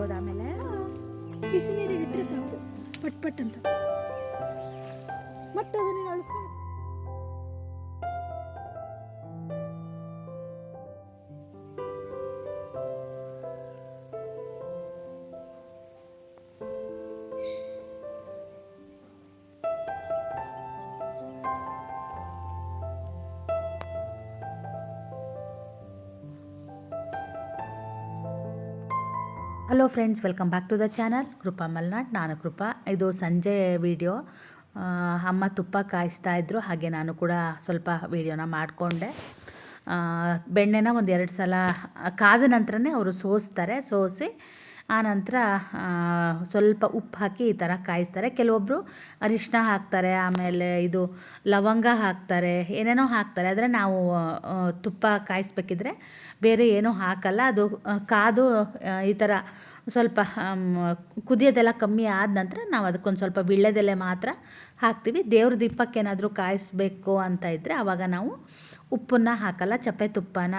ಮಾಡ್ಬೋದು ಆಮೇಲೆ ಬಿಸಿ ನೀರಿಗೆ ಇಟ್ಟರೆ ಸಾಕು. ಪಟ್ ಪಟ್ ಅಂತ. ಮತ್ತೆ ಅದನ್ನ ಅಳಿಸ್ಕೊಂಡು hello friends welcome back to the channel Krupa Malnad ನಾನು ಕೃಪಾ ಇದು ಸಂಜೆ ವಿಡಿಯೋ ಅಮ್ಮ ತುಪ್ಪ ಕಾಯಿಸ್ತಾ ಇದ್ದರು ಹಾಗೆ ನಾನು ಕೂಡ ಸ್ವಲ್ಪ ವೀಡಿಯೋನ ಮಾಡಿಕೊಂಡೆ. ಬೆಣ್ಣೆನ ಒಂದು ಎರಡು ಸಲ, ಕಾದ ನಂತರನೇ ಅವರು ಸೋಸ್ತಾರೆ, ಸೋಸಿ ಆನಂತರ ಸ್ವಲ್ಪ ಉಪ್ಪು ಹಾಕಿ ಈ ಥರ ಕಾಯಿಸ್ತಾರೆ. ಕೆಲವೊಬ್ಬರು ಅರಿಶಿನ ಹಾಕ್ತಾರೆ, ಆಮೇಲೆ ಇದು ಲವಂಗ ಹಾಕ್ತಾರೆ, ಏನೇನೋ ಹಾಕ್ತಾರೆ. ಆದರೆ ನಾವು ತುಪ್ಪ ಕಾಯಿಸ್ಬೇಕಿದ್ರೆ ಬೇರೆ ಏನೂ ಹಾಕಲ್ಲ. ಅದು ಕಾದು ಈ ಥರ ಸ್ವಲ್ಪ ಕುದಿಯೋದೆಲ್ಲ ಕಮ್ಮಿ ಆದ ನಂತರ ನಾವು ಅದಕ್ಕೊಂದು ಸ್ವಲ್ಪ ವೀಳ್ಯದೆಲೆ ಮಾತ್ರ ಹಾಕ್ತೀವಿ. ದೇವ್ರ ದೀಪಕ್ಕೇನಾದರೂ ಕಾಯಿಸ್ಬೇಕು ಅಂತ ಇದ್ದರೆ ಆವಾಗ ನಾವು ಉಪ್ಪನ್ನ ಹಾಕಲ್ಲ ಚಪ್ಪೆ ತುಪ್ಪನ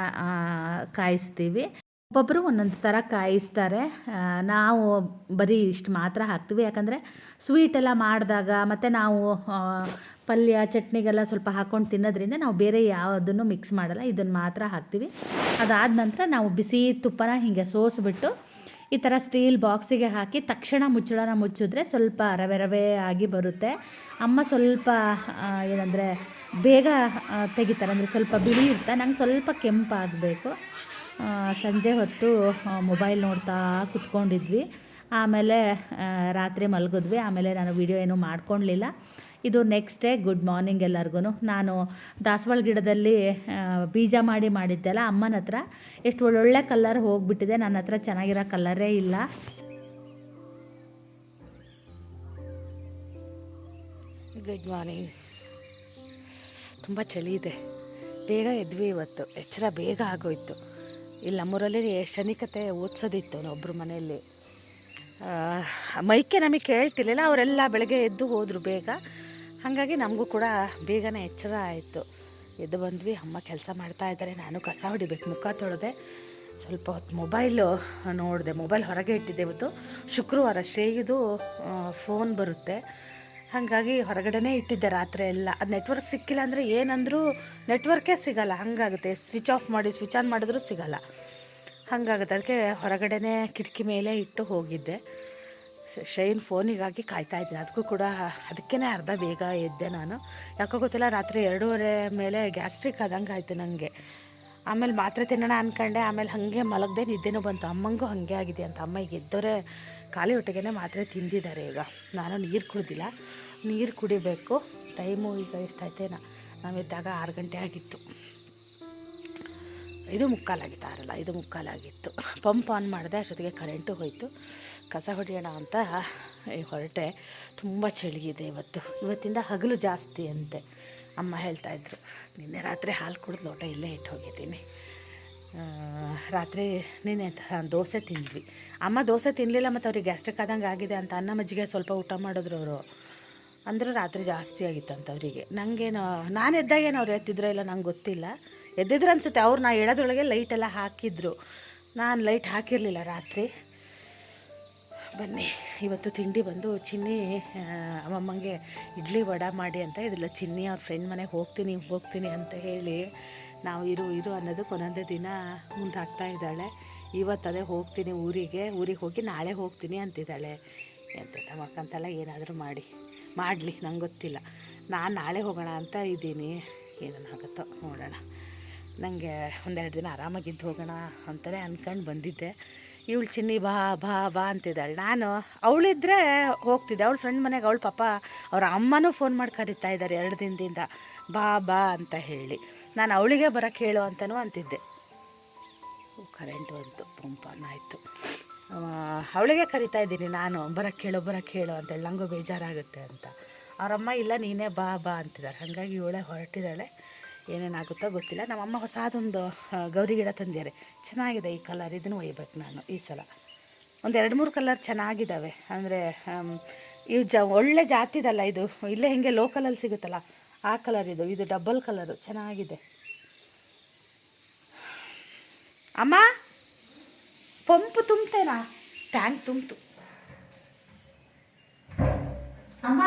ಕಾಯಿಸ್ತೀವಿ. ಒಬ್ಬೊಬ್ಬರು ಒಂದೊಂದು ಥರ ಕಾಯಿಸ್ತಾರೆ. ನಾವು ಬರೀ ಇಷ್ಟು ಮಾತ್ರ ಹಾಕ್ತೀವಿ. ಯಾಕಂದರೆ ಸ್ವೀಟೆಲ್ಲ ಮಾಡಿದಾಗ ಮತ್ತು ನಾವು ಪಲ್ಯ, ಚಟ್ನಿಗೆಲ್ಲ ಸ್ವಲ್ಪ ಹಾಕ್ಕೊಂಡು ತಿನ್ನೋದ್ರಿಂದ ನಾವು ಬೇರೆ ಯಾವುದನ್ನು ಮಿಕ್ಸ್ ಮಾಡಲ್ಲ ಇದನ್ನು ಮಾತ್ರ ಹಾಕ್ತೀವಿ. ಅದಾದ ನಂತರ ನಾವು ಬಿಸಿ ತುಪ್ಪನ ಹೀಗೆ ಸೋಸ್ಬಿಟ್ಟು ಈ ಥರ ಸ್ಟೀಲ್ ಬಾಕ್ಸಿಗೆ ಹಾಕಿ ತಕ್ಷಣ ಮುಚ್ಚಳನ ಮುಚ್ಚಿದ್ರೆ ಸ್ವಲ್ಪ ರವೆ ರವೆ ಆಗಿ ಬರುತ್ತೆ. ಅಮ್ಮ ಸ್ವಲ್ಪ ಏನಂದರೆ ಬೇಗ ತೆಗಿತಾರೆ. ಅಂದರೆ ಸ್ವಲ್ಪ ಬಿಳಿ ಇರ್ತಾ ನಂಗೆ ಸ್ವಲ್ಪ ಕೆಂಪಾಗಬೇಕು ಸಂಜೆ ಹೊತ್ತು ಮೊಬೈಲ್ ನೋಡ್ತಾ ಕುತ್ಕೊಂಡಿದ್ವಿ. ಆಮೇಲೆ ರಾತ್ರಿ ಮಲಗಿದ್ವಿ. ಆಮೇಲೆ ನಾನು ವಿಡಿಯೋ ಏನೂ ಮಾಡ್ಕೊಳ್ಲಿಲ್ಲ ಇದು ನೆಕ್ಸ್ಟ್ ಡೇ ಗುಡ್ ಮಾರ್ನಿಂಗ್ ಎಲ್ಲರಿಗೂ ನಾನು ದಾಸವಾಳ ಗಿಡದಲ್ಲಿ ಬೀಜ ಮಾಡಿ ಮಾಡಿದ್ದೆಲ್ಲ ಅಮ್ಮನ ಹತ್ರ. ಎಷ್ಟು ಒಳ್ಳೊಳ್ಳೆ ಕಲರ್ ಹೋಗಿಬಿಟ್ಟಿದೆ, ನನ್ನ ಹತ್ರ ಚೆನ್ನಾಗಿರೋ ಕಲರೇ ಇಲ್ಲ. ಗುಡ್ ಮಾರ್ನಿಂಗ್ ತುಂಬ ಚಳಿ ಇದೆ. ಬೇಗ ಎದ್ವಿ ಇವತ್ತು. ಎಚ್ಚರ ಬೇಗ ಆಗೋಯ್ತು. ಇಲ್ಲಿ ನಮ್ಮೂರಲ್ಲಿ ಶನಿಕತೆ ಓದಿಸೋದಿತ್ತು ಒಬ್ಬರು ಮನೆಯಲ್ಲಿ. ಮೈಕೆ ನಮಗೆ ಕೇಳ್ತಿರ್ಲಿಲ್ಲ, ಅವರೆಲ್ಲ ಬೆಳಗ್ಗೆ ಎದ್ದು ಹೋದರು ಬೇಗ. ಹಾಗಾಗಿ ನಮಗೂ ಕೂಡ ಬೇಗನೆ ಎಚ್ಚರ ಆಯಿತು. ಎದ್ದು ಬಂದ್ವಿ, ಅಮ್ಮ ಕೆಲಸ ಮಾಡ್ತಾ ಇದ್ದಾರೆ, ನಾನು ಕಸ ಹೊಡಿಬೇಕು, ಮುಖ ತೊಳೆದೆ. ಸ್ವಲ್ಪ ಹೊತ್ತು ಮೊಬೈಲು ನೋಡಿದೆ ಮೊಬೈಲ್ ಹೊರಗೆ ಇಟ್ಟಿದ್ದೆ ಇವತ್ತು. ಶುಕ್ರವಾರ ಶ್ರೇಯಿದು ಫೋನ್ ಬರುತ್ತೆ. ಹಾಗಾಗಿ ಹೊರಗಡೆನೇ ಇಟ್ಟಿದ್ದೆ ರಾತ್ರಿ ಎಲ್ಲ. ಅದು ನೆಟ್ವರ್ಕ್ ಸಿಕ್ಕಿಲ್ಲ ಅಂದರೆ ಏನಂದರೂ ನೆಟ್ವರ್ಕೇ ಸಿಗಲ್ಲ. ಹಾಗಾಗುತ್ತೆ ಸ್ವಿಚ್ ಆಫ್ ಮಾಡಿ ಸ್ವಿಚ್ ಆನ್ ಮಾಡಿದ್ರೂ ಸಿಗಲ್ಲ. ಹಾಗಾಗುತ್ತೆ, ಅದಕ್ಕೆ ಹೊರಗಡೆನೇ ಕಿಟಕಿ ಮೇಲೆ ಇಟ್ಟು ಹೋಗಿದ್ದೆ. ಶೈನ್ ಫೋನಿಗಾಗಿ ಕಾಯ್ತಾ ಇದ್ದೀನಿ ಅದಕ್ಕೂ ಕೂಡ ಅದಕ್ಕೇ ಅರ್ಧ ಬೇಗ ಎದ್ದೆ ನಾನು. ಯಾಕೋ ಗೊತ್ತಿಲ್ಲ, ರಾತ್ರಿ ಎರಡೂವರೆ ಮೇಲೆ ಗ್ಯಾಸ್ಟ್ರಿಕ್ ಆದಂಗೆ ಆಯಿತು ನನಗೆ ಆಮೇಲೆ ಮಾತ್ರೆ ತಿನ್ನೋಣ ಅಂದ್ಕೊಂಡೆ ಆಮೇಲೆ ಹಾಗೆ ಮಲಗದೆ ನಿದ್ದೆನೂ ಬಂತು. ಅಮ್ಮಂಗೂ ಹಾಗೆ ಆಗಿದೆ ಅಂತ. ಅಮ್ಮ ಈಗ ಎದ್ದೋರೆ ಖಾಲಿ ಹೊಟ್ಟೆಗೆ ಮಾತ್ರೆ ತಿಂದಿದ್ದಾರೆ ಈಗ. ನಾನು ನೀರು ಕುಡಿದಿಲ್ಲ. ನೀರು ಕುಡಿಬೇಕು. ಟೈಮು ಈಗ ಎಷ್ಟಾಯ್ತೇನ. ನಾವು ಇದ್ದಾಗ ಆರು ಗಂಟೆ ಆಗಿತ್ತು. ಇದು ಮುಕ್ಕಾಲಾಗಿತ್ತು, ಆರಲ್ಲ. ಇದು ಮುಕ್ಕಾಲಾಗಿತ್ತು. ಪಂಪ್ ಆನ್ ಮಾಡಿದೆ, ಅಷ್ಟೊತ್ತಿಗೆ ಕರೆಂಟು ಹೋಯಿತು. ಕಸ ಹೊಡೆಯೋಣ ಅಂತ ಹೊರಟೆ. ತುಂಬ ಚಳಿಗಿದೆ ಇವತ್ತು. ಇವತ್ತಿಂದ ಹಗಲು ಜಾಸ್ತಿ ಅಂತೆ. ಅಮ್ಮ ಹೇಳ್ತಾಯಿದ್ರು ನಿನ್ನೆ ರಾತ್ರಿ ಹಾಲು ಕುಡಿದು ಲೋಟ ಇಲ್ಲೇ ಇಟ್ಟು ಹೋಗಿದ್ದೀನಿ. ರಾತ್ರಿ ನಿನ್ನೆ ದೋಸೆ ತಿಂದ್ವಿ. ಅಮ್ಮ ದೋಸೆ ತಿನ್ನಲಿಲ್ಲ ಮತ್ತು ಅವ್ರಿಗೆ ಗ್ಯಾಸ್ಟ್ರಿಕ್ ಆದಂಗೆ ಆಗಿದೆ ಅಂತ ಅನ್ನ ಮಜ್ಜಿಗೆ ಸ್ವಲ್ಪ ಊಟ ಮಾಡಿದ್ರು ಅವರು. ಅಂದರೂ ರಾತ್ರಿ ಜಾಸ್ತಿ ಆಗಿತ್ತಂತ ಅವರಿಗೆ. ನನಗೇನು ನಾನು ಎದ್ದಾಗೇನು ಅವ್ರು ಎತ್ತಿದ್ರು ಇಲ್ಲ ನಂಗೆ ಗೊತ್ತಿಲ್ಲ. ಎದ್ದಿದ್ರು ಅನ್ಸುತ್ತೆ, ಅವ್ರು ನಾ ಹೇಳೋದ್ರೊಳಗೆ ಲೈಟೆಲ್ಲ ಹಾಕಿದ್ರು. ನಾನು ಲೈಟ್ ಹಾಕಿರಲಿಲ್ಲ ರಾತ್ರಿ. ಬನ್ನಿ, ಇವತ್ತು ತಿಂಡಿ ಬಂದು ಚಿನ್ನಿ ಅಮ್ಮಮ್ಮಂಗೆ ಇಡ್ಲಿ ವಡ ಮಾಡಿ ಅಂತ ಇದಿಲ್ಲ ಚಿನ್ನಿ ಅವ್ರ ಫ್ರೆಂಡ್ ಮನೆಗೆ ಹೋಗ್ತೀನಿ ಹೋಗ್ತೀನಿ ಅಂತ ಹೇಳಿ ನಾವು ಇರು ಇರು ಅನ್ನೋದಕ್ಕೆ ಒಂದೊಂದೇ ದಿನ ಮುಂದೆ ಹಾಕ್ತಾ ಇದ್ದಾಳೆ. ಇವತ್ತು ಅದೇ ಹೋಗ್ತೀನಿ ಊರಿಗೆ ಊರಿಗೆ ಹೋಗಿ ನಾಳೆ ಹೋಗ್ತೀನಿ ಅಂತಿದ್ದಾಳೆ. ಎಂತ ಮಾಡ್ಕೊಂತಲ್ಲ ಏನಾದರೂ ಮಾಡಿ, ಮಾಡಲಿ, ನಂಗೆ ಗೊತ್ತಿಲ್ಲ. ನಾನು ನಾಳೆ ಹೋಗೋಣ ಅಂತ ಇದ್ದೀನಿ. ಏನೇನಾಗುತ್ತೋ ನೋಡೋಣ. ನನಗೆ ಒಂದೆರಡು ದಿನ ಆರಾಮಾಗಿದ್ದು ಹೋಗೋಣ ಅಂತಲೇ ಅಂದ್ಕೊಂಡು ಬಂದಿದ್ದೆ. ಇವಳು ಚಿನ್ನಿ ಬಾ ಬಾ ಬಾ ಅಂತಿದ್ದಾಳೆ. ನಾನು ಅವಳಿದ್ರೆ ಹೋಗ್ತಿದ್ದೆ. ಅವಳ ಫ್ರೆಂಡ್ ಮನೆಗೆ ಅವಳ ಪಾಪ ಅವ್ರ ಅಮ್ಮನೂ ಫೋನ್ ಮಾಡಿ ಕರಿತಾ ಇದ್ದಾರೆ ಎರಡು ದಿನದಿಂದ. ಬಾ ಬಾ ಅಂತ ಹೇಳಿ. ನಾನು ಅವಳಿಗೆ ಬರೋಕ್ಕೆ ಹೇಳು ಅಂತಲೂ ಅಂತಿದ್ದೆ. ಕರೆಂಟ್ ಬಂತು. ಪಂಪನಾಯಿತು ಅವಳಿಗೆ ಕರಿತಾ ಇದ್ದೀನಿ ನಾನು. ಬರೋಕ್ಕೆ ಹೇಳು ಬರೋಕ್ಕೆ ಹೇಳು ಅಂತೇಳಿ ನನಗೂ ಬೇಜಾರಾಗುತ್ತೆ ಅಂತ. ಅವರಮ್ಮ, ಇಲ್ಲ, ನೀನೇ ಬಾ ಬಾ ಅಂತಿದ್ದಾರೆ. ಹಾಗಾಗಿ ಇವಳೆ ಹೊರಟಿದ್ದಾಳೆ. ಏನೇನಾಗುತ್ತೋ ಗೊತ್ತಿಲ್ಲ. ನಮ್ಮಮ್ಮ ಹೊಸದೊಂದು ಗೌರಿ ಗಿಡ ತಂದಿದ್ದಾರೆ. ಚೆನ್ನಾಗಿದೆ ಈ ಕಲರ್ ಇದನ್ನು ಒಯ್ಬೇಕು ನಾನು ಈ ಸಲ. ಒಂದು ಎರಡು ಮೂರು ಕಲರ್ ಚೆನ್ನಾಗಿದ್ದಾವೆ. ಅಂದರೆ ಇವು ಜ, ಒಳ್ಳೆ ಜಾತಿದಲ್ಲ ಇದು. ಇಲ್ಲೇ ಹಿಂಗೆ ಲೋಕಲಲ್ಲಿ ಸಿಗುತ್ತಲ್ಲ, ಆ ಕಲರ್ ಇದು. ಇದು ಡಬಲ್ ಕಲರು ಚೆನ್ನಾಗಿದೆ. ಅಮ್ಮ, ಪಂಪು ತುಂಬ್ತೇನಾ? ಟ್ಯಾಂಕ್ ತುಂಬ್ತು. ಅಮ್ಮ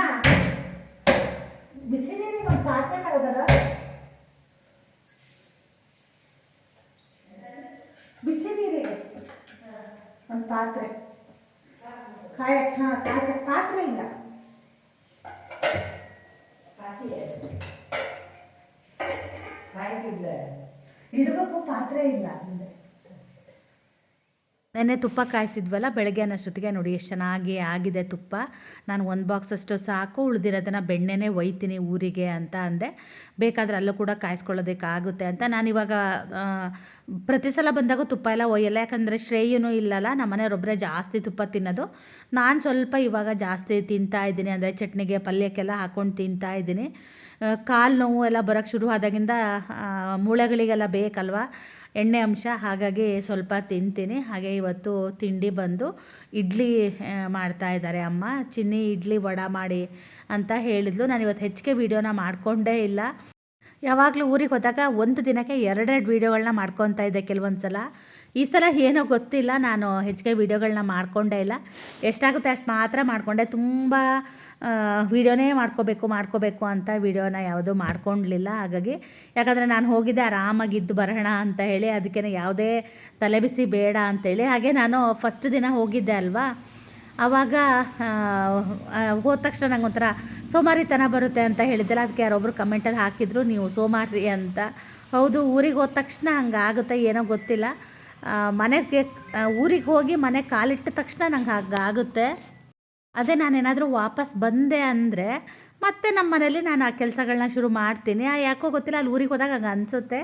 ಬಿಸಿ ನೀರಿಗೆ ಒಂದು ಪಾತ್ರೆ ತಗೋದಾರ ಬಿಸಿ ನೀರಿಗೆ ಒಂದು ಪಾತ್ರೆ ಕಾಯಕ್ಕೆ ಹಾಂ ಕಾಸಕ್ಕೆ ಪಾತ್ರೆ ಇಲ್ಲ ಇಡಬೇಕು ಪಾತ್ರೆ ಇಲ್ಲ ಅಂದ್ರೆ ನೆನ್ನೆ ತುಪ್ಪ ಕಾಯಿಸಿದ್ವಲ್ಲ, ಬೆಳಗ್ಗೆ ಅನ್ನೋಷ್ಟೊತ್ತಿಗೆ ನೋಡಿ ಎಷ್ಟು ಚೆನ್ನಾಗಿ ಆಗಿದೆ ತುಪ್ಪ. ನಾನು ಒಂದು ಬಾಕ್ಸ್ ಅಷ್ಟು ಸಾಕು, ಉಳಿದಿರೋದನ್ನು ಬೆಣ್ಣೆನೇ ಒಯ್ತೀನಿ ಊರಿಗೆ ಅಂತ ಅಂದೆ. ಬೇಕಾದರೆ ಅಲ್ಲೂ ಕೂಡ ಕಾಯಿಸ್ಕೊಳ್ಳೋದಕ್ಕಾಗುತ್ತೆ ಅಂತ. ನಾನಿವಾಗ ಪ್ರತಿ ಸಲ ಬಂದಾಗ ತುಪ್ಪ ಎಲ್ಲ ಒಯ್ಯಲ್ಲ, ಯಾಕಂದರೆ ಶ್ರೇಯೂ ಇಲ್ಲಲ್ಲ ನಮ್ಮ ಮನೆಯವ್ರೊಬ್ಬರೇ ಜಾಸ್ತಿ ತುಪ್ಪ ತಿನ್ನೋದು. ನಾನು ಸ್ವಲ್ಪ ಇವಾಗ ಜಾಸ್ತಿ ತಿಂತಾ ಇದ್ದೀನಿ, ಅಂದರೆ ಚಟ್ನಿಗೆ, ಪಲ್ಯಕ್ಕೆಲ್ಲ ಹಾಕ್ಕೊಂಡು ತಿಂತಾ ಇದ್ದೀನಿ. ಕಾಲು ನೋವು ಎಲ್ಲ ಬರೋಕ್ಕೆ ಶುರು ಆದಾಗಿಂದ ಮೂಳೆಗಳಿಗೆಲ್ಲ ಬೇಕಲ್ವಾ? ಎಣ್ಣೆ ಅಂಶ, ಹಾಗಾಗಿ ಸ್ವಲ್ಪ ತಿಂತೀನಿ. ಹಾಗೆ ಇವತ್ತು ತಿಂಡಿ ಬಂದು ಇಡ್ಲಿ ಮಾಡ್ತಾ ಇದ್ದಾರೆ ಅಮ್ಮ. ಚಿನ್ನಿ ಇಡ್ಲಿ ವಡ ಮಾಡಿ ಅಂತ ಹೇಳಿದ್ಲು. ನಾನು ಇವತ್ತು ಹೆಚ್ಚಿಗೆ ವೀಡಿಯೋನ ಮಾಡಿಕೊಂಡೇ ಇಲ್ಲ. ಯಾವಾಗಲೂ ಊರಿಗೆ ಹೋದಾಗ ಒಂದು ದಿನಕ್ಕೆ ಎರಡೆರಡು ವೀಡಿಯೋಗಳನ್ನ ಮಾಡ್ಕೊತಾ ಇದ್ದೆ ಕೆಲವೊಂದು ಸಲ ಈ ಸಲ ಏನೋ ಗೊತ್ತಿಲ್ಲ, ನಾನು ಹೆಚ್ಚಿಗೆ ವೀಡಿಯೋಗಳನ್ನ ಮಾಡ್ಕೊಂಡೇ ಇಲ್ಲ. ಎಷ್ಟಾಗುತ್ತೆ ಅಷ್ಟು ಮಾತ್ರ ಮಾಡಿಕೊಂಡೆ. ತುಂಬ ವೀಡಿಯೋನೇ ಮಾಡ್ಕೋಬೇಕು ಮಾಡ್ಕೋಬೇಕು ಅಂತ ವೀಡಿಯೋನ ಯಾವುದೂ ಮಾಡ್ಕೊಳ್ಲಿಲ್ಲ ಹಾಗಾಗಿ ಯಾಕಂದರೆ ನಾನು ಹೋಗಿದ್ದೆ ಆರಾಮಾಗಿದ್ದು ಬರೋಣ ಅಂತ ಹೇಳಿ ಅದಕ್ಕೆ ಯಾವುದೇ ತಲೆಬಿಸಿ ಬೇಡ ಅಂತೇಳಿ ಹಾಗೆ ನಾನು ಫಸ್ಟ್ ದಿನ ಹೋಗಿದ್ದೆ ಅಲ್ವಾ? ಆವಾಗ ಹೋದ ತಕ್ಷಣ ನಂಗೆ ಒಂಥರ ಸೋಮಾರಿತನ ಬರುತ್ತೆ ಅಂತ ಹೇಳಿದ್ದೆಲ್ಲ, ಅದಕ್ಕೆ ಯಾರೊಬ್ಬರು ಕಮೆಂಟಲ್ಲಿ ಹಾಕಿದ್ರು, ನೀವು ಸೋಮಾರಿ ಅಂತ. ಹೌದು, ಊರಿಗೆ ಹೋದ ತಕ್ಷಣ ಹಂಗೆ ಆಗುತ್ತೆ ಏನೋ ಗೊತ್ತಿಲ್ಲ. ಮನೆಗೆ ಊರಿಗೆ ಹೋಗಿ ಮನೆ ಕಾಲಿಟ್ಟ ತಕ್ಷಣ ನಂಗೆ ಹಾಗಾಗುತ್ತೆ ಅದೇ ನಾನೇನಾದರೂ ವಾಪಸ್ ಬಂದೆ ಅಂದರೆ ಮತ್ತೆ ನಮ್ಮ ಮನೇಲಿ ನಾನು ಆ ಕೆಲಸಗಳನ್ನ ಶುರು ಮಾಡ್ತೀನಿ. ಯಾಕೋ ಗೊತ್ತಿಲ್ಲ, ಅಲ್ಲಿ ಊರಿಗೆ ಹೋದಾಗ ಹಾಗೆ ಅನಿಸುತ್ತೆ.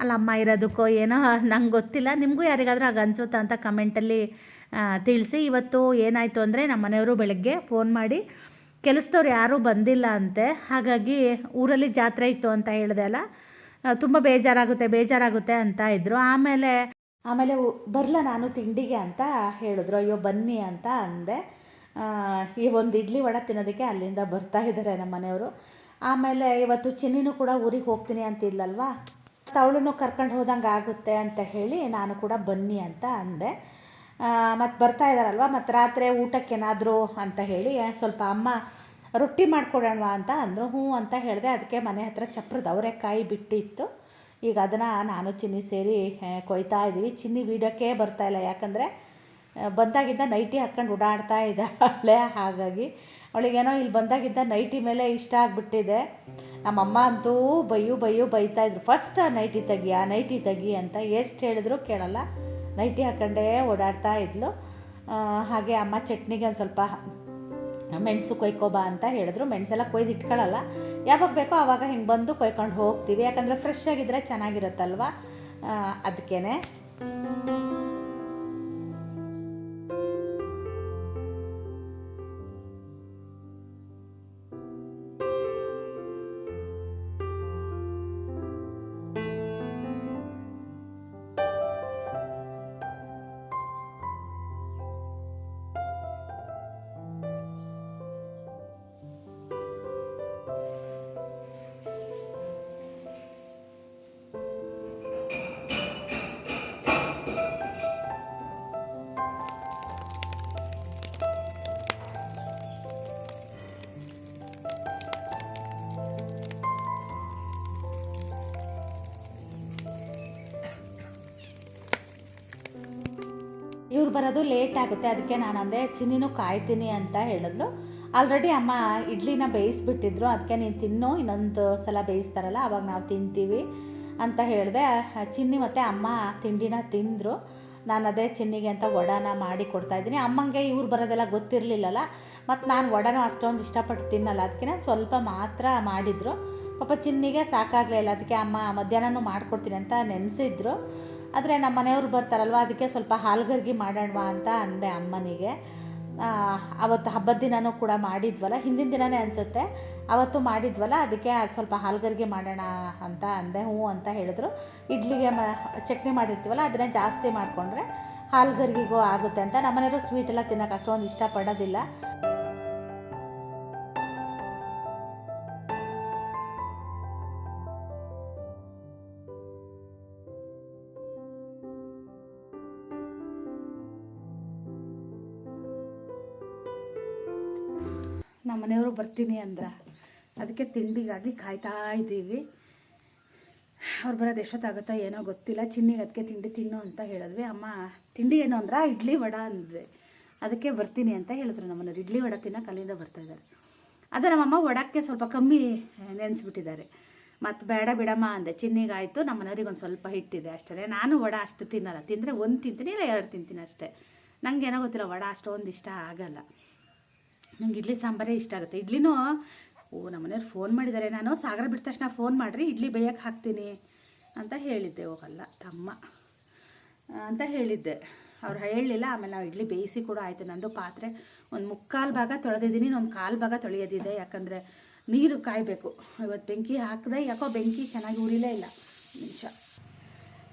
ಅಲ್ಲಿ ಅಮ್ಮ ಇರೋದಕ್ಕೋ ಏನೋ ನಂಗೆ ಗೊತ್ತಿಲ್ಲ. ನಿಮಗೂ ಯಾರಿಗಾದರೂ ಹಾಗೆ ಅನಿಸುತ್ತಾ ಅಂತ ಕಮೆಂಟಲ್ಲಿ ತಿಳಿಸಿ. ಇವತ್ತು ಏನಾಯಿತು ಅಂದರೆ ನಮ್ಮ ಮನೆಯವರು ಬೆಳಗ್ಗೆ ಫೋನ್ ಮಾಡಿ, ಕೆಲಸದವ್ರು ಯಾರೂ ಬಂದಿಲ್ಲ ಅಂತೆ. ಹಾಗಾಗಿ ಊರಲ್ಲಿ ಜಾತ್ರೆ ಇತ್ತು ಅಂತ ಹೇಳಿದೆ ಅಲ್ಲ. ತುಂಬ ಬೇಜಾರಾಗುತ್ತೆ ಬೇಜಾರಾಗುತ್ತೆ ಅಂತ ಇದ್ದರು ಆಮೇಲೆ ಆಮೇಲೆ ಬರಲ ನಾನು ತಿಂಡಿಗೆ ಅಂತ ಹೇಳಿದ್ರು. ಅಯ್ಯೋ, ಬನ್ನಿ ಅಂತ ಅಂದೆ. ಈ ಒಂದು ಇಡ್ಲಿ ವಡ ತಿನ್ನೋದಕ್ಕೆ ಅಲ್ಲಿಂದ ಬರ್ತಾ ಇದ್ದಾರೆ ನಮ್ಮ ಮನೆಯವರು. ಆಮೇಲೆ ಇವತ್ತು ಚಿನ್ನಿನೂ ಕೂಡ ಊರಿಗೆ ಹೋಗ್ತೀನಿ ಅಂತಿದ್ಲಲ್ವಾ ಅವಳನ್ನು ಕರ್ಕೊಂಡು ಹೋದಂಗೆ ಆಗುತ್ತೆ ಅಂತ ಹೇಳಿ ನಾನು ಕೂಡ ಬನ್ನಿ ಅಂತ ಅಂದೆ. ಮತ್ತು ಬರ್ತಾ ಇದ್ದಾರಲ್ವ ಮತ್ತು ರಾತ್ರಿ ಊಟಕ್ಕೇನಾದರೂ ಅಂತ ಹೇಳಿ ಸ್ವಲ್ಪ ಅಮ್ಮ ರೊಟ್ಟಿ ಮಾಡಿಕೊಡೋಣ ಅಂತ ಅಂದರು. ಹ್ಞೂ ಅಂತ ಹೇಳಿದೆ. ಅದಕ್ಕೆ ಮನೆ ಹತ್ರ ಚಪ್ರದ ಅವರೆಕಾಯಿ ಬಿಟ್ಟಿತ್ತು. ಈಗ ಅದನ್ನು ನಾನು ಚಿನ್ನಿ ಸೇರಿ ಕೊಯ್ತಾ ಇದ್ದೀವಿ. ಚಿನ್ನಿ ವೀಡಿಯೋಕ್ಕೆ ಬರ್ತಾ ಇಲ್ಲ. ಯಾಕಂದರೆ ಬಂದಾಗಿದ್ದ ನೈಟಿ ಹಾಕ್ಕೊಂಡು ಓಡಾಡ್ತಾ ಇದ್ದಾಳೆ. ಹಾಗಾಗಿ ಅವಳಿಗೇನೋ ಇಲ್ಲಿ ಬಂದಾಗಿದ್ದ ನೈಟಿ ಮೇಲೆ ಇಷ್ಟ ಆಗಿಬಿಟ್ಟಿದೆ. ನಮ್ಮಮ್ಮ ಅಂತೂ ಬೈಯು ಬೈಯು ಬೈತಾ ಇದ್ರು. ಫಸ್ಟ್ ನೈಟಿ ತೆಗಿ, ಆ ನೈಟಿ ತೆಗಿ ಅಂತ ಎಷ್ಟು ಹೇಳಿದ್ರು ಕೇಳಲ್ಲ. ನೈಟಿ ಹಾಕ್ಕೊಂಡೇ ಓಡಾಡ್ತಾ ಇದ್ಲು. ಹಾಗೆ ಅಮ್ಮ ಚಟ್ನಿಗೆ ಒಂದು ಸ್ವಲ್ಪ ಮೆಣಸು ಕೊಯ್ಕೊಬಾ ಅಂತ ಹೇಳಿದ್ರು. ಮೆಣಸೆಲ್ಲ ಕೊಯ್ದು ಇಟ್ಕೊಳ್ಳಲ್ಲ ಯಾವಾಗ ಬೇಕೋ ಆವಾಗ ಹಿಂಗೆ ಬಂದು ಕೊಯ್ಕೊಂಡು ಹೋಗ್ತೀವಿ. ಯಾಕಂದರೆ ಫ್ರೆಶ್ ಆಗಿದ್ರೆ ಚೆನ್ನಾಗಿರುತ್ತಲ್ವ? ಅದಕ್ಕೇ ಬರೋದು ಲೇಟ್ ಆಗುತ್ತೆ. ಅದಕ್ಕೆ ನಾನು ಅಂದೆ ಚಿನ್ನಿನೂ ಕಾಯ್ತೀನಿ ಅಂತ ಹೇಳಿದ್ಲು. ಆಲ್ರೆಡಿ ಅಮ್ಮ ಇಡ್ಲಿನ ಬೇಯಿಸ್ಬಿಟ್ಟಿದ್ರು. ಅದಕ್ಕೆ ನೀನು ತಿನ್ನು, ಇನ್ನೊಂದು ಸಲ ಬೇಯಿಸ್ತಾರಲ್ಲ, ಅವಾಗ ನಾವು ತಿಂತೀವಿ ಅಂತ ಹೇಳಿದೆ. ಚಿನ್ನಿ ಮತ್ತು ಅಮ್ಮ ತಿಂಡಿನ ತಿಂದರು. ನಾನು ಅದೇ ಚಿನ್ನಿಗೆ ಅಂತ ವಡಾನ ಮಾಡಿ ಕೊಡ್ತಾ ಇದ್ದೀನಿ. ಅಮ್ಮಂಗೆ ಇವ್ರು ಬರೋದೆಲ್ಲ ಗೊತ್ತಿರಲಿಲ್ಲಲ್ಲ ಮತ್ತು ನಾನು ವಡನ ಅಷ್ಟೊಂದು ಇಷ್ಟಪಟ್ಟು ತಿನ್ನಲ್ಲ. ಅದಕ್ಕೆ ಸ್ವಲ್ಪ ಮಾತ್ರ ಮಾಡಿದರು. ಪಾಪ ಚಿನ್ನಿಗೆ ಸಾಕಾಗಲಿಲ್ಲ ಅದಕ್ಕೆ ಅಮ್ಮ ಮಧ್ಯಾಹ್ನನೂ ಮಾಡಿಕೊಡ್ತೀನಿ ಅಂತ ನೆನೆಸಿದ್ರು. ಆದರೆ ನಮ್ಮ ಮನೆಯವ್ರು ಬರ್ತಾರಲ್ವ? ಅದಕ್ಕೆ ಸ್ವಲ್ಪ ಹಾಲ್ಗರ್ಗಿ ಮಾಡೋಣವಾ ಅಂತ ಅಂದೆ ಅಮ್ಮನಿಗೆ. ಅವತ್ತು ಹಬ್ಬದ ದಿನವೂ ಕೂಡ ಮಾಡಿದ್ವಲ್ಲ, ಹಿಂದಿನ ದಿನನೇ ಅನಿಸುತ್ತೆ. ಅವತ್ತು ಮಾಡಿದ್ವಲ್ಲ, ಅದಕ್ಕೆ ಅದು ಸ್ವಲ್ಪ ಹಾಲ್ಗರ್ಗಿ ಮಾಡೋಣ ಅಂತ ಅಂದೆ, ಹ್ಞೂ ಅಂತ ಹೇಳಿದ್ರು. ಇಡ್ಲಿಗೆ ಮ, ಚಟ್ನಿ ಮಾಡಿರ್ತೀವಲ್ಲ, ಅದನ್ನೇ ಜಾಸ್ತಿ ಮಾಡಿಕೊಂಡ್ರೆ ಹಾಲ್ಗರ್ಗಿಗೂ ಆಗುತ್ತೆ ಅಂತ. ನಮ್ಮನೆಯವರು ಸ್ವೀಟ್ ಎಲ್ಲ ತಿನ್ನೋಕೆ ಅಷ್ಟೊಂದು ಇಷ್ಟಪಡೋದಿಲ್ಲ. ಬರ್ತೀನಿ ಅಂದ್ರ ಅದಕ್ಕೆ ತಿಂಡಿಗಾಗಿ ಕಾಯ್ತಾ ಇದ್ದೀವಿ. ಅವ್ರು ಬರೋದು ಎಷ್ಟೊತ್ತಾಗುತ್ತೋ ಏನೋ ಗೊತ್ತಿಲ್ಲ. ಚಿನ್ನಿಗೆ ಅದಕ್ಕೆ ತಿಂಡಿ ತಿನ್ನು ಅಂತ ಹೇಳಿದ್ವಿ. ಅಮ್ಮ, ತಿಂಡಿ ಏನು ಅಂದ್ರೆ ಇಡ್ಲಿ ವಡ ಅಂದ್ವಿ. ಅದಕ್ಕೆ ಬರ್ತೀನಿ ಅಂತ ಹೇಳಿದ್ರು ನಮ್ಮನೆಯವ್ರು ಇಡ್ಲಿ ವಡ ತಿನ್ನೋಕೆ ಬರ್ತಾ ಇದ್ದಾರೆ. ಅದೇ ನಮ್ಮಮ್ಮ ವಡಕ್ಕೆ ಸ್ವಲ್ಪ ಕಮ್ಮಿ ನೆನೆಸ್ಬಿಟ್ಟಿದ್ದಾರೆ. ಮತ್ತು ಬೇಡ ಬಿಡಮ್ಮ ಅಂದೆ. ಚಿನ್ನಿಗಾಯಿತು. ನಮ್ಮ ಮನೆಯವ್ರಿಗೆ ಒಂದು ಸ್ವಲ್ಪ ಹಿಟ್ಟಿದೆ ಅಷ್ಟೇ. ನಾನು ವಡ ಅಷ್ಟು ತಿನ್ನಲ್ಲ. ತಿಂದರೆ ಒಂದು ತಿಂತೀನಿ ಇಲ್ಲ ಎರಡು ತಿಂತೀನಿ ಅಷ್ಟೇ. ನನಗೇನೋ ಗೊತ್ತಿಲ್ಲ, ವಡ ಅಷ್ಟೊಂದು ಇಷ್ಟ ಆಗಲ್ಲ. ನಂಗೆ ಇಡ್ಲಿ ಸಾಂಬಾರೇ ಇಷ್ಟ ಆಗುತ್ತೆ. ಇಡ್ಲಿನೂ, ಓ, ನಮ್ಮನೆಯವ್ರು ಫೋನ್ ಮಾಡಿದ್ದಾರೆ ನಾನು ಸಾಗರ ಬಿಟ್ಟ ತಕ್ಷಣ ಫೋನ್ ಮಾಡಿರಿ, ಇಡ್ಲಿ ಬೇಯಕ್ಕೆ ಹಾಕ್ತೀನಿ ಅಂತ ಹೇಳಿದ್ದೆ. ಹೋಗಲ್ಲ, ತಮ್ಮ ಅಂತ ಹೇಳಿದ್ದೆ. ಅವ್ರು ಹೇಳಲಿಲ್ಲ ಆಮೇಲೆ ನಾವು ಇಡ್ಲಿ ಬೇಯಿಸಿ ಕೂಡ, ಆಯಿತು. ನಂದು ಪಾತ್ರೆ ಒಂದು ಮುಕ್ಕಾಲು ಭಾಗ ತೊಳೆದಿದ್ದೀನಿ. ಒಂದು ಕಾಲು ಭಾಗ ತೊಳೆಯೋದಿದೆ. ಯಾಕಂದರೆ ನೀರು ಕಾಯಬೇಕು. ಇವತ್ತು ಬೆಂಕಿ ಹಾಕಿದೆ, ಯಾಕೋ ಬೆಂಕಿ ಚೆನ್ನಾಗಿ ಉರಿಲೇ ಇಲ್ಲ. ನಿಮಿಷ.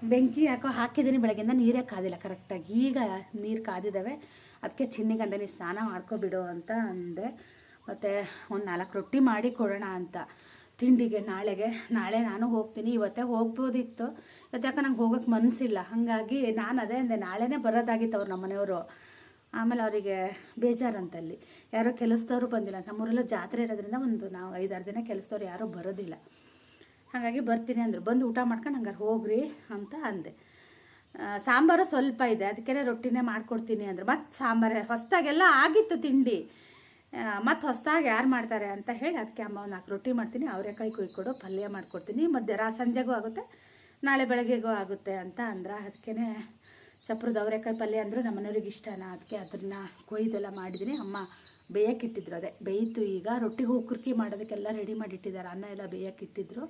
ಬೆಂಕಿ ಯಾಕೋ ಹಾಕಿದ್ದೀನಿ, ಬೆಳಗ್ಗೆಯಿಂದ ನೀರೇ ಕಾದಿಲ್ಲ. ಕರೆಕ್ಟಾಗಿ ಈಗ ನೀರು ಕಾದಿದ್ದಾವೆ. ಅದಕ್ಕೆ ಚಿನ್ನಿಗಂದೆ ನೀನು ಸ್ನಾನ ಮಾಡ್ಕೊಬಿಡು ಅಂತ ಅಂದೆ. ಮತ್ತು ಒಂದು ನಾಲ್ಕು ರೊಟ್ಟಿ ಮಾಡಿ ಕೊಡೋಣ ಅಂತ. ತಿಂಡಿಗೆ ನಾಳೆಗೆ, ನಾಳೆ ನಾನು ಹೋಗ್ತೀನಿ. ಇವತ್ತೇ ಹೋಗ್ಬೋದಿತ್ತು. ಇವತ್ತು ಯಾಕೆ ನಂಗೆ ಹೋಗೋಕ್ಕೆ ಮನಸ್ಸಿಲ್ಲ ಹಾಗಾಗಿ ನಾನು ಅದೇ ಅಂದೆ, ನಾಳೆನೇ ಬರೋದಾಗಿತ್ತು ಅವ್ರು ನಮ್ಮ ಮನೆಯವರು ಆಮೇಲೆ ಅವರಿಗೆ ಬೇಜಾರಂತಲ್ಲಿ. ಯಾರೋ ಕೆಲಸದವರು ಬಂದಿಲ್ಲ. ನಮ್ಮೂರಲ್ಲೂ ಜಾತ್ರೆ ಇರೋದ್ರಿಂದ ಒಂದು ನಾವು ಐದಾರು ದಿನ ಕೆಲಸದವ್ರು ಯಾರೂ ಬರೋದಿಲ್ಲ. ಹಾಗಾಗಿ ಬರ್ತೀನಿ ಅಂದರು. ಬಂದು ಊಟ ಮಾಡ್ಕೊಂಡು ಹಂಗಾರೆ ಹೋಗ್ರಿ ಅಂತ ಅಂದೆ. ಸಾಂಬಾರು ಸ್ವಲ್ಪ ಇದೆ. ಅದಕ್ಕೆ ರೊಟ್ಟಿನೇ ಮಾಡ್ಕೊಡ್ತೀನಿ ಅಂದರು. ಮತ್ತು ಸಾಂಬಾರು ಹೊಸ್ದಾಗೆಲ್ಲ ಆಗಿತ್ತು ತಿಂಡಿ. ಮತ್ತು ಹೊಸ್ದಾಗಿ ಯಾರು ಮಾಡ್ತಾರೆ ಅಂತ ಹೇಳಿ ಅದಕ್ಕೆ ಅಮ್ಮ ನಾಲ್ಕು ರೊಟ್ಟಿ ಮಾಡ್ತೀನಿ. ಅವರೆಕಾಯಿ ಕೊಯ್ಕೊಡು ಪಲ್ಯ ಮಾಡ್ಕೊಡ್ತೀನಿ. ರಾ ಸಂಜೆಗೂ ಆಗುತ್ತೆ. ನಾಳೆ ಬೆಳಗ್ಗೆಗೂ ಆಗುತ್ತೆ ಅಂತ ಅಂದ್ರೆ ಅದಕ್ಕೆ ಚಪ್ರದ ಅವರೆಕಾಯಿ ಪಲ್ಯ ಅಂದರೂ ನಮ್ಮ ಮನೆಯವ್ರಿಗೆ ಇಷ್ಟನಾ? ಅದಕ್ಕೆ ಅದನ್ನು ಕೊಯ್ದೆಲ್ಲ ಮಾಡಿದ್ದೀನಿ ಅಮ್ಮ ಬೇಯಕ್ಕಿಟ್ಟಿದ್ರು ಅದೇ. ಬೇಯಿತು ಈಗ. ರೊಟ್ಟಿ ಕುರ್ಕಿ ಮಾಡೋದಕ್ಕೆಲ್ಲ ರೆಡಿ ಮಾಡಿ ಇಟ್ಟಿದ್ದಾರೆ ಅನ್ನ ಎಲ್ಲ ಬೇಯಕ್ಕಿಟ್ಟಿದ್ರು.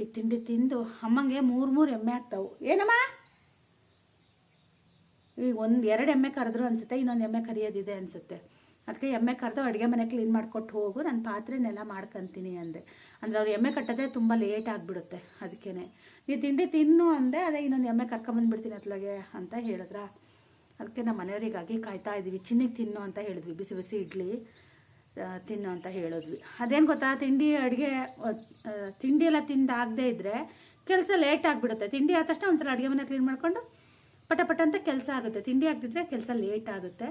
ಈಗ ತಿಂಡಿ ತಿಂದು ಅಮ್ಮಂಗೆ ಮೂರು ಮೂರು ಎಮ್ಮೆ ಆಗ್ತಾವೆ. ಏನಮ್ಮ? ಈಗ ಒಂದು ಎರಡು ಎಮ್ಮೆ ಕರೆದ್ರು ಅನಿಸುತ್ತೆ, ಇನ್ನೊಂದು ಎಮ್ಮೆ ಕರಿಯೋದಿದೆ ಅನಿಸುತ್ತೆ. ಅದಕ್ಕೆ ಎಮ್ಮೆ ಕರೆದು ಅಡುಗೆ ಮನೆ ಕ್ಲೀನ್ ಮಾಡಿಕೊಟ್ಟು ಹೋಗು, ನಾನು ಪಾತ್ರೆನೆಲ್ಲ ಮಾಡ್ಕೊತೀನಿ ಅಂದೆ. ಅಂದರೆ ಅವ್ರು ಎಮ್ಮೆ ಕಟ್ಟೋದೇ ತುಂಬ ಲೇಟ್ ಆಗಿಬಿಡುತ್ತೆ ಅದಕ್ಕೇ ನೀವು ತಿಂಡಿ ತಿನ್ನು ಅಂದೆ, ಅದೇ ಇನ್ನೊಂದು ಎಮ್ಮೆ ಕರ್ಕೊಂಬಂದ್ಬಿಡ್ತೀನಿ ಅತ್ಲಾಗೆ ಅಂತ ಹೇಳಿದ್ರ? ಅದಕ್ಕೆ ನಮ್ಮ ಮನೆಯವರಿಗಾಗಿ ಕಾಯ್ತಾ ಇದ್ದೀವಿ ಚಿನ್ನಿಗೆ ತಿನ್ನು ಅಂತ ಹೇಳಿದ್ವಿ, ಬಿಸಿ ಬಿಸಿ ಇಡ್ಲಿ ತಿನ್ನು ಅಂತ ಹೇಳಿದ್ವಿ. ಅದೇನು ಗೊತ್ತಾ, ತಿಂಡಿ ಅಡುಗೆ ತಿಂಡಿ ಎಲ್ಲ ತಿಂದಾಗದೇ ಇದ್ದರೆ ಕೆಲಸ ಲೇಟ್ ಆಗಿಬಿಡುತ್ತೆ. ತಿಂಡಿ ಆದ ತಕ್ಷಣ ಒಂದ್ಸಲ ಅಡುಗೆ ಮನೆ ಕ್ಲೀನ್ ಮಾಡಿಕೊಂಡು ಪಟ ಪಟ ಅಂತ ಕೆಲಸ ಆಗುತ್ತೆ. ತಿಂಡಿ ಆಗ್ತಿದ್ರೆ ಕೆಲಸ ಲೇಟ್ ಆಗುತ್ತೆ.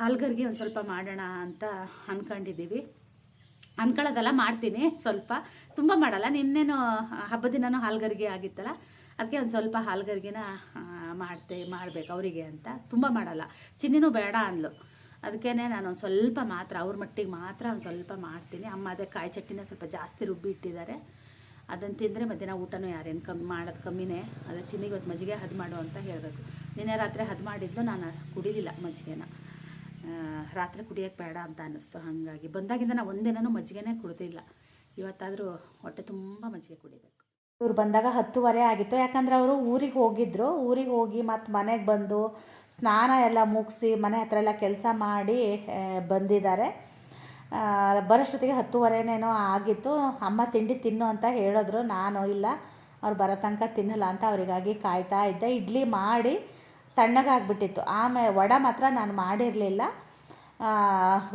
ಹಾಲ್ಗರ್ಗೆ ಒಂದು ಸ್ವಲ್ಪ ಮಾಡೋಣ ಅಂತ ಅಂದ್ಕೊಂಡಿದ್ದೀವಿ ಅನ್ಕೊಳ್ಳೋದಲ್ಲ, ಮಾಡ್ತೀನಿ ಸ್ವಲ್ಪ. ತುಂಬ ಮಾಡಲ್ಲ, ನಿನ್ನೇನು ಹಬ್ಬದ ದಿನನೂ ಹಾಲ್ಗರ್ಗೆ ಆಗಿತ್ತಲ್ಲ ಅದಕ್ಕೆ ಒಂದು ಸ್ವಲ್ಪ ಹಾಲ್ಗರ್ಗಿನ ಮಾಡ್ತೆ, ಮಾಡಬೇಕು ಅವರಿಗೆ ಅಂತ. ತುಂಬ ಮಾಡಲ್ಲ. ಚಿನ್ನಿನೂ ಬೇಡ ಅಂದ್ಲು. ಅದಕ್ಕೇ ನಾನು ಒಂದು ಸ್ವಲ್ಪ ಮಾತ್ರ, ಅವ್ರ ಮಟ್ಟಿಗೆ ಮಾತ್ರ ಒಂದು ಸ್ವಲ್ಪ ಮಾಡ್ತೀನಿ. ಅಮ್ಮ ಅದೇ ಕಾಯಿ ಚಟ್ನಿನ ಸ್ವಲ್ಪ ಜಾಸ್ತಿ ರುಬ್ಬಿ ಇಟ್ಟಿದ್ದಾರೆ. ಅದನ್ನು ತಿಂದರೆ ಮಧ್ಯಾಹ್ನ ಊಟನೂ ಯಾರೇನು ಕಮ್ಮಿ ಮಾಡೋದು ಕಮ್ಮಿನೇ. ಅದೇ ಚಿನ್ನಿಗೆ ಇವತ್ತು ಮಜ್ಜಿಗೆ ಹದ್ ಮಾಡು ಅಂತ ಹೇಳಬೇಕು. ನಿನ್ನೆ ರಾತ್ರಿ ಹದ್ ಮಾಡಿದ್ದು ನಾನು ಕುಡಿಲಿಲ್ಲ ಮಜ್ಜಿಗೆನ. ರಾತ್ರಿ ಕುಡಿಯೋಕ್ಕೆ ಬೇಡ ಅಂತ ಅನ್ನಿಸ್ತು ಹಾಗಾಗಿ. ಬಂದಾಗಿಂದ ನಾನು ಒಂದಿನೂ ಮಜ್ಜಿಗೆನೇ ಕುಡ್ದಿಲ್ಲ. ಇವತ್ತಾದರೂ ಹೊಟ್ಟೆ ತುಂಬ ಮಜ್ಜಿಗೆ ಕುಡಿಬೇಕು. ಇವ್ರು ಬಂದಾಗ ಹತ್ತುವರೆ ಆಗಿತ್ತು. ಯಾಕಂದ್ರೆ ಅವರು ಊರಿಗೆ ಹೋಗಿದ್ರು. ಊರಿಗೆ ಹೋಗಿ ಮತ್ತು ಮನೆಗೆ ಬಂದು ಸ್ನಾನ ಎಲ್ಲ ಮುಗಿಸಿ ಮನೆ ಹತ್ರ ಎಲ್ಲ ಕೆಲಸ ಮಾಡಿ ಬಂದಿದ್ದಾರೆ. ಬರೋಷ್ಟೊತ್ತಿಗೆ ಹತ್ತುವರೆನೇನೋ ಆಗಿತ್ತು. ಅಮ್ಮ ತಿಂಡಿ ತಿನ್ನು ಅಂತ ಹೇಳಿದ್ರು. ನಾನು ಇಲ್ಲ. ಅವ್ರು ಬರೋ ತನಕ ತಿನ್ನಲ್ಲ ಅಂತ ಅವರಿಗಾಗಿ ಕಾಯ್ತಾ ಇದ್ದೆ. ಇಡ್ಲಿ ಮಾಡಿ ತಣ್ಣಗಾಗ್ಬಿಟ್ಟಿತ್ತು. ಆಮೇಲೆ ವಡ ಮಾತ್ರ ನಾನು ಮಾಡಿರಲಿಲ್ಲ.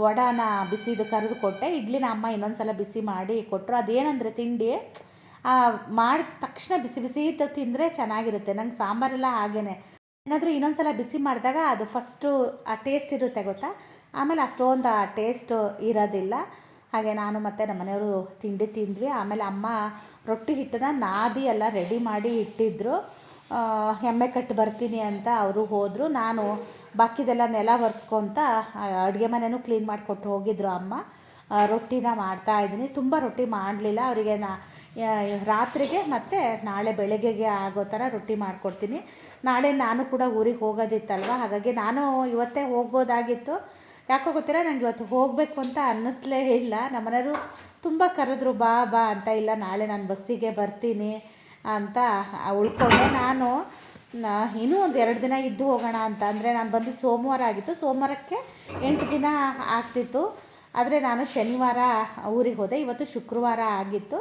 ವಡಾನ ಬಿಸಿದು ಕರೆದು ಕೊಟ್ಟೆ. ಇಡ್ಲಿನ ಅಮ್ಮ ಇನ್ನೊಂದು ಸಲ ಬಿಸಿ ಮಾಡಿ ಕೊಟ್ಟರು ಅದೇನಂದರೆ ತಿಂಡಿ ಮಾಡಿದ ತಕ್ಷಣ ಬಿಸಿ ಬಿಸಿ ತಿಂದರೆ ಚೆನ್ನಾಗಿರುತ್ತೆ. ನಂಗೆ ಸಾಂಬಾರೆಲ್ಲ ಹಾಗೇ ಏನಾದರೂ ಇನ್ನೊಂದು ಸಲ ಬಿಸಿ ಮಾಡಿದಾಗ ಅದು ಫಸ್ಟು ಆ ಟೇಸ್ಟ್ ಇರುತ್ತೆ ಗೊತ್ತಾ? ಆಮೇಲೆ ಅಷ್ಟೊಂದು ಟೇಸ್ಟು ಇರೋದಿಲ್ಲ. ಹಾಗೆ ನಾನು ಮತ್ತು ನಮ್ಮ ಮನೆಯವರು ತಿಂಡಿ ತಿಂದ್ವಿ. ಆಮೇಲೆ ಅಮ್ಮ ರೊಟ್ಟಿ ಹಿಟ್ಟನ್ನ ನಾದಿ ಎಲ್ಲ ರೆಡಿ ಮಾಡಿ ಇಟ್ಟಿದ್ರು. ಆ, ಎಮ್ಮೆ ಕಟ್ಟು ಬರ್ತೀನಿ ಅಂತ ಅವರು ಹೋದರು. ನಾನು ಬಾಕಿದೆಲ್ಲ ನೆಲ ಒರೆಸ್ಕೊತ ಅಡುಗೆ ಮನೆಯೂ ಕ್ಲೀನ್ ಮಾಡಿಕೊಟ್ಟು ಹೋಗಿದ್ರು ಅಮ್ಮ. ರೊಟ್ಟಿನ ಮಾಡ್ತಾ ಇದ್ದೀನಿ. ತುಂಬ ರೊಟ್ಟಿ ಮಾಡಲಿಲ್ಲ. ಅವರಿಗೆ ನಾ ರಾತ್ರಿಗೆ ಮತ್ತು ನಾಳೆ ಬೆಳಗ್ಗೆಗೆ ಆಗೋ ಥರ ರೊಟ್ಟಿ ಮಾಡಿಕೊಡ್ತೀನಿ. ನಾಳೆ ನಾನು ಕೂಡ ಊರಿಗೆ ಹೋಗೋದಿತ್ತಲ್ವ? ಹಾಗಾಗಿ ನಾನು ಇವತ್ತೇ ಹೋಗ್ಬೋದಾಗಿತ್ತು. ಯಾಕೋ ಗೊತ್ತಿಲ್ಲ ನನಗೆ ಇವತ್ತು ಹೋಗಬೇಕು ಅಂತ ಅನ್ನಿಸ್ಲೇ ಇಲ್ಲ. ನಮ್ಮನೆಯವರು ತುಂಬ ಕರೆದ್ರು, ಬಾ ಬಾ ಅಂತ. ಇಲ್ಲ, ನಾಳೆ ನಾನು ಬಸ್ಸಿಗೆ ಬರ್ತೀನಿ ಅಂತ ಉಳ್ಕೊಂಡೆ. ನಾನು ಇನ್ನೂ ಒಂದು ಎರಡು ದಿನ ಇದ್ದು ಹೋಗೋಣ ಅಂತ. ಅಂದರೆ ನಾನು ಬಂದಿದ್ದು ಸೋಮವಾರ ಆಗಿತ್ತು. ಸೋಮವಾರಕ್ಕೆ ಎಂಟು ದಿನ ಆಗ್ತಿತ್ತು. ಆದರೆ ನಾನು ಶನಿವಾರ ಊರಿಗೆ ಹೋದೆ. ಇವತ್ತು ಶುಕ್ರವಾರ ಆಗಿತ್ತು.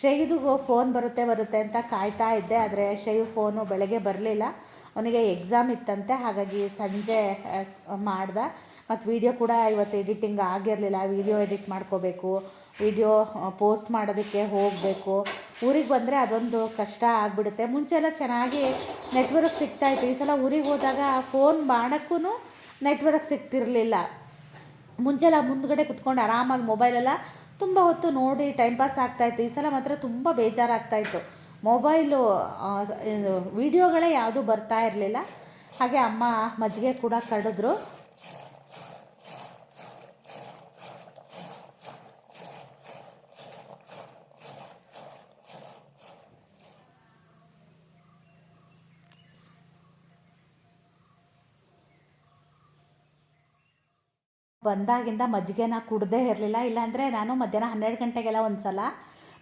ಶೈದು ಫೋನ್ ಬರುತ್ತೆ ಬರುತ್ತೆ ಅಂತ ಕಾಯ್ತಾ ಇದ್ದೆ. ಆದರೆ ಶೈವ್ ಫೋನು ಬೆಳಗ್ಗೆ ಬರಲಿಲ್ಲ. ಅವನಿಗೆ ಎಕ್ಸಾಮ್ ಇತ್ತಂತೆ. ಹಾಗಾಗಿ ಸಂಜೆ ಮಾಡ್ದೆ. ಮತ್ತು ವಿಡಿಯೋ ಕೂಡ ಇವತ್ತು ಎಡಿಟಿಂಗ್ ಆಗಿರಲಿಲ್ಲ. ವಿಡಿಯೋ ಎಡಿಟ್ ಮಾಡ್ಕೋಬೇಕು. ವಿಡಿಯೋ ಪೋಸ್ಟ್ ಮಾಡೋದಕ್ಕೆ ಹೋಗಬೇಕು. ಊರಿಗೆ ಬಂದರೆ ಅದೊಂದು ಕಷ್ಟ ಆಗಿಬಿಡುತ್ತೆ. ಮುಂಚೆ ಎಲ್ಲ ಚೆನ್ನಾಗಿ ನೆಟ್ವರ್ಕ್ ಸಿಗ್ತಾಯಿತ್ತು ಈ ಸಲ ಊರಿಗೆ ಹೋದಾಗ ಫೋನ್ ಮಾಡೋಕ್ಕೂ ನೆಟ್ವರ್ಕ್ ಸಿಗ್ತಿರಲಿಲ್ಲ. ಮುಂಚೆಲ್ಲ ಮುಂದ್ಗಡೆ ಕುತ್ಕೊಂಡು ಆರಾಮಾಗಿ ಮೊಬೈಲೆಲ್ಲ ತುಂಬ ಹೊತ್ತು ನೋಡಿ ಟೈಮ್ ಪಾಸ್ ಆಗ್ತಾಯಿತ್ತು ಈ ಸಲ ಮಾತ್ರ ತುಂಬ ಬೇಜಾರಾಗ್ತಾಯಿತ್ತು ಮೊಬೈಲು ವಿಡಿಯೋಗಳೇ ಯಾವುದೂ ಬರ್ತಾ ಇರಲಿಲ್ಲ. ಹಾಗೆ ಅಮ್ಮ ಮಜ್ಜಿಗೆ ಕೂಡ ಕಡಿದ್ರು. ಬಂದಾಗಿಂದ ಮಜ್ಜಿಗೆನ ಕುಡದೇ ಇರಲಿಲ್ಲ. ಇಲ್ಲಾಂದರೆ ನಾನು ಮಧ್ಯಾಹ್ನ ಹನ್ನೆರಡು ಗಂಟೆಗೆಲ್ಲ ಒಂದು ಸಲ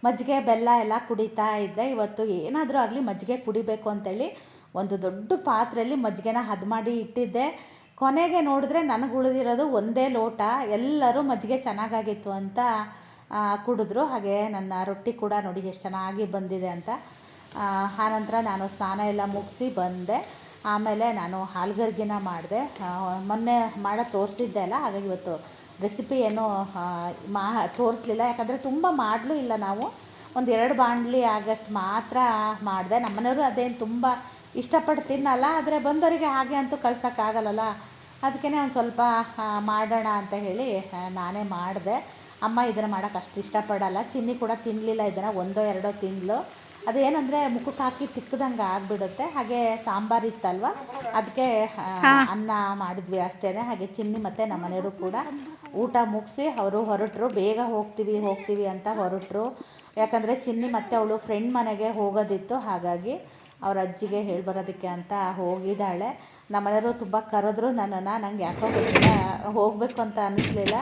ಮಜ್ಜಿಗೆ, ಬೆಲ್ಲ ಎಲ್ಲ ಕುಡಿತಾ ಇದ್ದೆ. ಇವತ್ತು ಏನಾದರೂ ಆಗಲಿ ಮಜ್ಜಿಗೆ ಕುಡಿಬೇಕು ಅಂತೇಳಿ ಒಂದು ದೊಡ್ಡ ಪಾತ್ರೆಯಲ್ಲಿ ಮಜ್ಜಿಗೆನ ಹದ ಮಾಡಿ ಇಟ್ಟಿದ್ದೆ. ಕೊನೆಗೆ ನೋಡಿದ್ರೆ ನನಗೆ ಉಳಿದಿರೋದು ಒಂದೇ ಲೋಟ. ಎಲ್ಲರೂ ಮಜ್ಜಿಗೆ ಚೆನ್ನಾಗಾಗಿತ್ತು ಅಂತ ಕುಡಿದ್ರು. ಹಾಗೆ ನನ್ನ ರೊಟ್ಟಿ ಕೂಡ ನೋಡಿ ಎಷ್ಟು ಚೆನ್ನಾಗಿ ಬಂದಿದೆ ಅಂತ. ಆನಂತರ ನಾನು ಸ್ನಾನ ಎಲ್ಲ ಮುಗಿಸಿ ಬಂದೆ. ಆಮೇಲೆ ನಾನು ಹಾಲ್ಗರ್ಗಿನ ಮಾಡಿದೆ. ಮೊನ್ನೆ ಮಾಡೋ ತೋರಿಸಿದ್ದೆ ಅಲ್ಲ, ಹಾಗಾಗಿ ಇವತ್ತು ರೆಸಿಪಿ ಏನು ಮಾ, ತೋರಿಸ್ಲಿಲ್ಲ. ಯಾಕಂದರೆ ತುಂಬ ಮಾಡಲೂ ಇಲ್ಲ ನಾವು. ಒಂದು ಎರಡು ಬಾಣಲಿ ಆಗಷ್ಟು ಮಾತ್ರ ಮಾಡಿದೆ. ನಮ್ಮನೆಯವರು ಅದೇನು ತುಂಬ ಇಷ್ಟಪಟ್ಟು ತಿನ್ನಲ್ಲ, ಆದರೆ ಬಂದವರಿಗೆ ಹಾಗೆ ಅಂತೂ ಕಳ್ಸೋಕ್ಕಾಗಲ್ಲಲ್ಲ ಅದಕ್ಕೇ ಒಂದು ಸ್ವಲ್ಪ ಮಾಡೋಣ ಅಂತ ಹೇಳಿ ನಾನೇ ಮಾಡಿದೆ. ಅಮ್ಮ ಇದನ್ನು ಮಾಡೋಕ್ಕೆ ಅಷ್ಟು ಇಷ್ಟಪಡಲ್ಲ. ಚಿನ್ನಿ ಕೂಡ ತಿನ್ನಲಿಲ್ಲ ಇದನ್ನು ಒಂದೋ ಎರಡೋ ತಿಂಗಳು. ಅದೇನಂದರೆ ಮುಖಕ್ಕೆ ಹಾಕಿ ತಿಕ್ಕದಂಗೆ ಆಗಿಬಿಡುತ್ತೆ. ಹಾಗೆ ಸಾಂಬಾರು ಇತ್ತಲ್ವ? ಅದಕ್ಕೆ ಅನ್ನ ಮಾಡಿದ್ವಿ ಅಷ್ಟೇ ಹಾಗೆ ಚಿನ್ನಿ ಮತ್ತು ನಮ್ಮ ಮನೆಯವರು ಕೂಡ ಊಟ ಮುಗಿಸಿ ಅವರು ಹೊರಟರು. ಬೇಗ ಹೋಗ್ತೀವಿ ಹೋಗ್ತೀವಿ ಅಂತ ಹೊರಟರು. ಯಾಕಂದರೆ ಚಿನ್ನಿ ಮತ್ತು ಅವಳು ಫ್ರೆಂಡ್ ಮನೆಗೆ ಹೋಗೋದಿತ್ತು. ಹಾಗಾಗಿ ಅವ್ರ ಅಜ್ಜಿಗೆ ಹೇಳಿ ಬರೋದಕ್ಕೆ ಅಂತ ಹೋಗಿದ್ದಾಳೆ. ನಮ್ಮನೆಯವರು ತುಂಬ ಕರೆದ್ರು ನನ್ನನ್ನು. ನಂಗೆ ಯಾಕೋ ಹೋಗಬೇಕು ಅಂತ ಅನ್ನಿಸ್ಲಿಲ್ಲ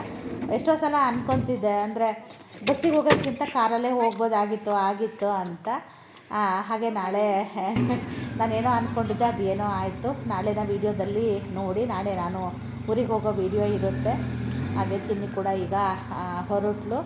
ಎಷ್ಟೋ ಸಲ ಅಂದ್ಕೊತಿದ್ದೆ ಅಂದರೆ ಬಸ್ಸಿಗೆ ಹೋಗೋದಕ್ಕಿಂತ ಕಾರಲ್ಲೇ ಹೋಗ್ಬೋದಾಗಿತ್ತು ಆಗಿತ್ತು ಅಂತ. ಹಾಗೆ ನಾಳೆ ನಾನೇನೋ ಅಂದ್ಕೊಂಡಿದ್ದೆ ಏನೋ ಆಯಿತು. ನಾಳೆನ ವೀಡಿಯೋದಲ್ಲಿ ನೋಡಿ, ನಾಳೆ ನಾನು ಊರಿಗೆ ಹೋಗೋ ವೀಡಿಯೋ ಇರುತ್ತೆ. ಹಾಗೆ ಚಿನ್ನಿ ಕೂಡ ಈಗ ಹೊರಟ್ಲು